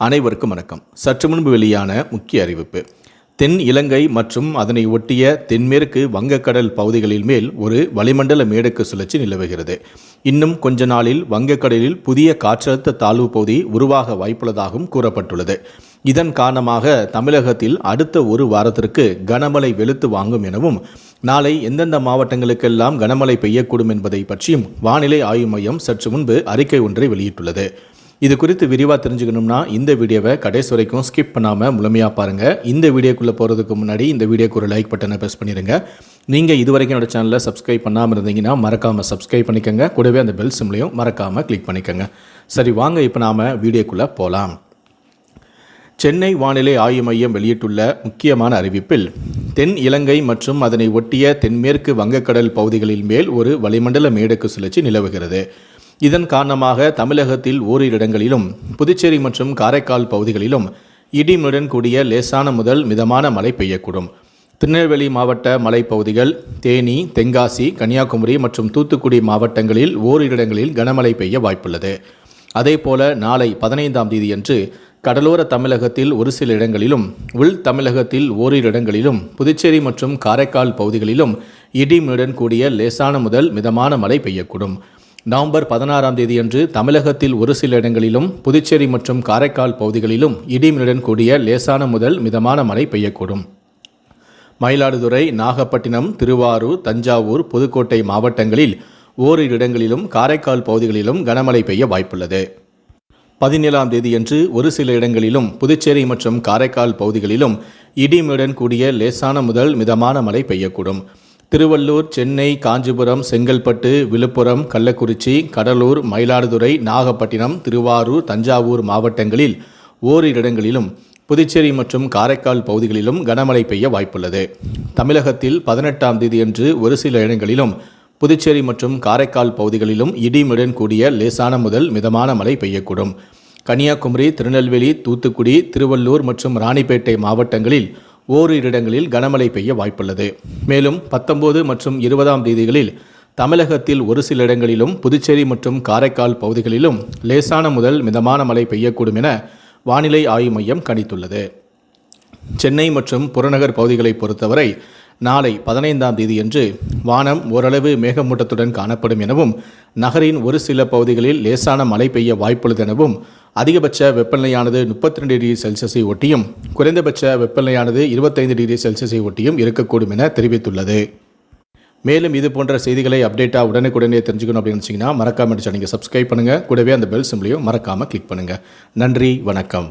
அனைவருக்கும் வணக்கம். சற்று முன்பு வெளியான முக்கிய அறிவிப்பு. தென் இலங்கை மற்றும் அதனை ஒட்டிய தென்மேற்கு வங்கக்கடல் பகுதிகளில் மேல் ஒரு வளிமண்டல மேடக்கு சுழற்சி நிலவுகிறது. இன்னும் கொஞ்ச நாளில் வங்கக்கடலில் புதிய காற்றழுத்த தாழ்வு பகுதி உருவாக வாய்ப்புள்ளதாகவும் கூறப்பட்டுள்ளது. இதன் காரணமாக தமிழகத்தில் அடுத்த ஒரு வாரத்திற்கு கனமழை வெளுத்து வாங்கும் எனவும் நாளை எந்தெந்த மாவட்டங்களுக்கெல்லாம் கனமழை பெய்யக்கூடும் என்பதை பற்றியும் வானிலை ஆய்வு மையம் சற்று முன்பு அறிக்கை ஒன்றை வெளியிட்டுள்ளது. இது குறித்து விரிவாக தெரிஞ்சுக்கணும்னா இந்த வீடியோவை கடைசி வரைக்கும் ஸ்கிப் பண்ணாமல் முழுமையாக பாருங்கள் இந்த வீடியோக்குள்ளே போகிறதுக்கு முன்னாடி இந்த வீடியோக்கு ஒரு லைக் பட்டனை ப்ரெஸ் பண்ணிடுங்க நீங்கள் இது வரைக்கும் என்னோட சேனலில் சப்ஸ்கிரைப் பண்ணாமல் இருந்தீங்கன்னா மறக்காமல் சப்ஸ்கிரைப் பண்ணிக்கோங்க. கூடவே அந்த பெல் சிம்லையும் மறக்காமல் கிளிக் பண்ணிக்கோங்க. சரி வாங்க இப்போ நாம் வீடியோக்குள்ளே போகலாம் சென்னை வானிலை ஆய்வு மையம் வெளியிட்டுள்ள முக்கியமான அறிவிப்பில் தென் இலங்கை மற்றும் அதனை ஒட்டிய தென்மேற்கு வங்கக்கடல் பகுதிகளின் மேல் ஒரு வளிமண்டல மேடக்கு சுழற்சி நிலவுகிறது. இதன் காரணமாக தமிழகத்தில் ஓரிரு இடங்களிலும் புதுச்சேரி மற்றும் காரைக்கால் பகுதிகளிலும் இடிமுடன் கூடிய லேசான முதல் மிதமான மழை பெய்யக்கூடும். திருநெல்வேலி மாவட்ட மலைப்பகுதிகள் தேனி தென்காசி கன்னியாகுமரி மற்றும் தூத்துக்குடி மாவட்டங்களில் ஓரிரு இடங்களில் கனமழை பெய்ய வாய்ப்புள்ளது. அதேபோல நாளை பதினைந்தாம் தேதியன்று கடலோர தமிழகத்தில் ஒரு சில இடங்களிலும் உள் தமிழகத்தில் ஓரிரு இடங்களிலும் புதுச்சேரி மற்றும் காரைக்கால் பகுதிகளிலும் இடிமுடன் கூடிய லேசான முதல் மிதமான மழை பெய்யக்கூடும். நவம்பர் பதினாறாம் தேதியன்று தமிழகத்தில் ஒரு சில இடங்களிலும் புதுச்சேரி மற்றும் காரைக்கால் பகுதிகளிலும் இடிமின்னுடன் கூடிய லேசான முதல் மிதமான மழை பெய்யக்கூடும். மயிலாடுதுறை நாகப்பட்டினம் திருவாரூர் தஞ்சாவூர் புதுக்கோட்டை மாவட்டங்களில் ஓரிரு இடங்களிலும் காரைக்கால் பகுதிகளிலும் கனமழை பெய்ய வாய்ப்புள்ளது. பதினேழாம் தேதியன்று ஒரு சில இடங்களிலும் புதுச்சேரி மற்றும் காரைக்கால் பகுதிகளிலும் இடிமுடன் கூடிய லேசான முதல் மிதமான மழை பெய்யக்கூடும். திருவள்ளூர் சென்னை காஞ்சிபுரம் செங்கல்பட்டு விழுப்புரம் கள்ளக்குறிச்சி கடலூர் மயிலாடுதுறை நாகப்பட்டினம் திருவாரூர் தஞ்சாவூர் மாவட்டங்களில் ஓரிரு இடங்களிலும் புதுச்சேரி மற்றும் காரைக்கால் பகுதிகளிலும் கனமழை பெய்ய வாய்ப்புள்ளது. தமிழகத்தில் பதினெட்டாம் தேதியன்று ஒரு சில இடங்களிலும் புதுச்சேரி மற்றும் காரைக்கால் பகுதிகளிலும் இடிமுடன் கூடிய லேசான முதல் மிதமான மழை பெய்யக்கூடும். கன்னியாகுமரி திருநெல்வேலி தூத்துக்குடி திருவள்ளூர் மற்றும் ராணிப்பேட்டை மாவட்டங்களில் ஓரிரு இடங்களில் கனமழை பெய்ய வாய்ப்புள்ளது. மேலும் பத்தொன்பது மற்றும் இருபதாம் தேதிகளில் தமிழகத்தில் ஒரு சில இடங்களிலும் புதுச்சேரி மற்றும் காரைக்கால் பகுதிகளிலும் லேசான முதல் மிதமான மழை பெய்யக்கூடும் என வானிலை ஆய்வு மையம் கணித்துள்ளது. சென்னை மற்றும் புறநகர் பகுதிகளை பொறுத்தவரை நாளை பதினைந்தாம் தேதியன்று வானம் ஓரளவு மேகமூட்டத்துடன் காணப்படும் எனவும் நகரின் ஒரு சில பகுதிகளில் லேசான மழை பெய்ய வாய்ப்புள்ளது எனவும் அதிகபட்ச வெப்பநிலையானது முப்பத்தி ரெண்டு டிகிரி செல்சியஸை ஒட்டியும் குறைந்தபட்ச வெப்பநிலையானது இருபத்தைந்து டிகிரி செல்சியஸை ஒட்டியும் இருக்கக்கூடும் என தெரிவித்துள்ளது. மேலும் இது போன்ற செய்திகளை அப்டேட்டாக உடனுக்குடனே தெரிஞ்சுக்கணும் அப்படின்னு நினச்சிங்கன்னா மறக்காமல் நீங்கள் சப்ஸ்கிரைப் பண்ணுங்கள் கூடவே அந்த பெல் சிம்லையும் மறக்காமல் கிளிக் பண்ணுங்கள் நன்றி வணக்கம்.